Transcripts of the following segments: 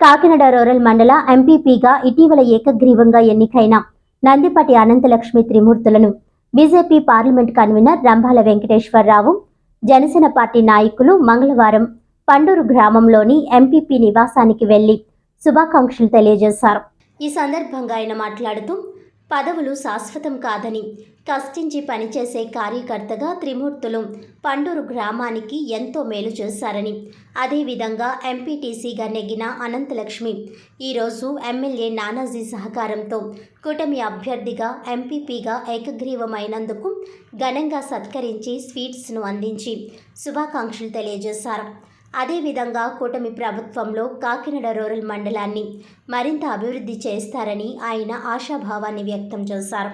Kakinada rural మండల ఎంపీపీగా ఇటీవల ఏకగ్రీవంగా ఎన్నికైన Nandipati Ananthalakshmi త్రిమూర్తులను BJP parliament convener Rambhala Venkateswara Rao Janasena party నాయకులు మంగళవారం పండూరు గ్రామంలోని ఎంపీపీ నివాసానికి వెళ్ళి శుభాకాంక్షలు తెలియజేశారు. ఈ సందర్భంగా ఆయన మాట్లాడుతూ పదవులు శాశ్వతం కాదని కష్టించి పనిచేసే కార్యకర్తగా త్రిమూర్తులు పండూరు గ్రామానికి ఎంతో మేలు చేశారని అదేవిధంగా ఎంపీటీసీగా నెగ్గిన అనంతలక్ష్మి ఈరోజు ఎమ్మెల్యే నానాజీ సహకారంతో కూటమి అభ్యర్థిగా ఎంపీపీగా ఏకగ్రీవమైనందుకు ఘనంగా సత్కరించి స్వీట్స్ను అందించి శుభాకాంక్షలు తెలియజేశారు. అదేవిధంగా కూటమి ప్రభుత్వంలో కాకినాడ రూరల్ మండలాన్ని మరింత అభివృద్ధి చేస్తారని ఆయన ఆశాభావాన్ని వ్యక్తం చేశారు.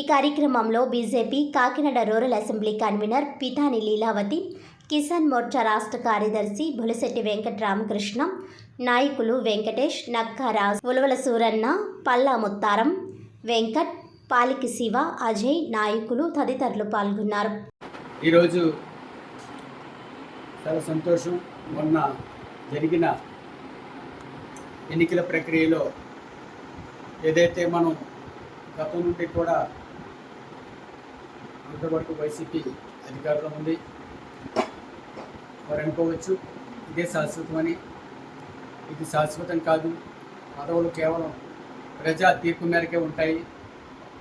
ఈ కార్యక్రమంలో BJP Kakinada rural assembly convener Pitani Leelavathi Kisan Morcha రాష్ట్ర కార్యదర్శి బులిశెట్టి వెంకట రామకృష్ణ నాయకులు వెంకటేష్ నక్కారాజ్ ఉలవల సూరన్న పల్లా ముత్తారం వెంకట్ పాలికి శివ అజయ్ నాయకులు తదితరులు పాల్గొన్నారు. ఈరోజు చాలా సంతోషం. మొన్న జరిగిన ఎన్నికల ప్రక్రియలో ఏదైతే మనం గతం నుండి కూడా ఇంతవరకు వైసీపీ అధికారంలో ఉంది వారు అనుకోవచ్చు ఇదే శాశ్వతమని ఇది శాశ్వతం కాదు. పదవులు కేవలం ప్రజా తీర్పు మేరకే ఉంటాయి.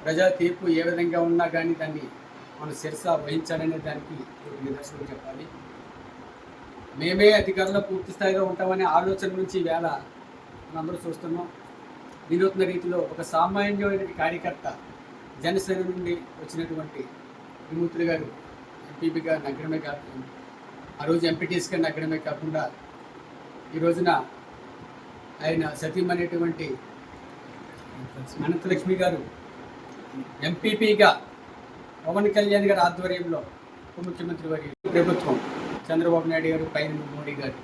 ప్రజా తీర్పు ఏ విధంగా ఉన్నా కానీ దాన్ని మనం శిరస వహించాలనే దానికి నిదర్శనం చెప్పాలి. మేమే అధికారంలో పూర్తి స్థాయిలో ఉంటామనే ఆలోచన నుంచి ఈవేళ మనందరూ చూస్తున్నాం. వినూత్న రీతిలో ఒక సామాన్యమైన కార్యకర్త జనసేన నుండి వచ్చినటువంటి విమూర్తులు గారు ఎంపీపీగా నగ్గడమే కాకుండా ఆ రోజు ఎంపీటీస్గా నగ్గడమే కాకుండా ఈ రోజున ఆయన సతీమనేటువంటి అనంతలక్ష్మి గారు ఎంపీపీగా పవన్ కళ్యాణ్ గారి ఆధ్వర్యంలో ఉప ముఖ్యమంత్రి వారి ప్రభుత్వం చంద్రబాబు నాయుడు గారు పైన మోడీ గారు.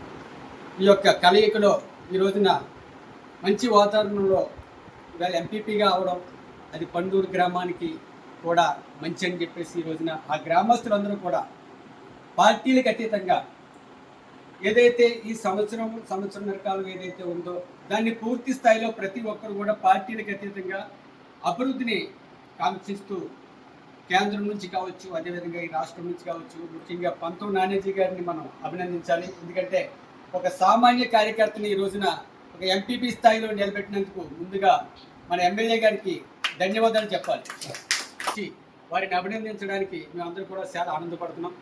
ఈ యొక్క కలయికలో ఈ రోజున మంచి వాతావరణంలో ఇవాళ ఎంపీపీగా అవడం అది పండూరు గ్రామానికి కూడా మంచి అని చెప్పేసి ఈ రోజున ఆ గ్రామస్తులందరూ కూడా పార్టీలకు అతీతంగా ఏదైతే ఈ సంవత్సరం సంవత్సరం కాలం ఏదైతే ఉందో దాన్ని పూర్తి స్థాయిలో ప్రతి ఒక్కరు కూడా పార్టీలకు అతీతంగా అభివృద్ధిని కాంక్షిస్తూ కేంద్రం నుంచి కావచ్చు అదేవిధంగా ఈ రాష్ట్రం నుంచి కావచ్చు ముఖ్యంగా పంతం నానేజీ గారిని మనం అభినందించాలి. ఎందుకంటే ఒక సామాన్య కార్యకర్తని ఈ రోజున ఒక ఎంపీపీ స్థాయిలో నిలబెట్టినందుకు ముందుగా మన ఎమ్మెల్యే గారికి ధన్యవాదాలు చెప్పాలి. వారిని అభినందించడానికి మేమందరం కూడా చాలా ఆనందపడుతున్నాం.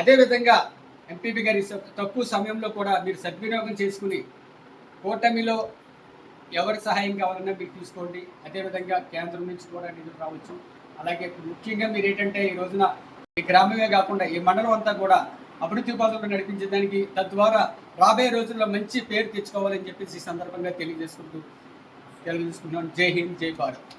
అదేవిధంగా ఎంపీపీ గారి తక్కువ సమయంలో కూడా మీరు సద్వినియోగం చేసుకుని కూటమిలో ఎవరి సహాయం కావాలన్నా మీరు తీసుకోండి. అదేవిధంగా కేంద్రం నుంచి కూడా నిధులు రావచ్చు. అలాగే ముఖ్యంగా మీరు ఏంటంటే ఈ రోజున ఈ గ్రామమే కాకుండా ఈ మండలం అంతా కూడా అభివృద్ధి పథకంలో నడిపించడానికి తద్వారా రాబోయే రోజుల్లో మంచి పేరు తెచ్చుకోవాలని చెప్పేసి ఈ సందర్భంగా తెలియజేసుకుంటూ తెలియజేసుకుంటున్నాను. జై హింద్ జై భారత్.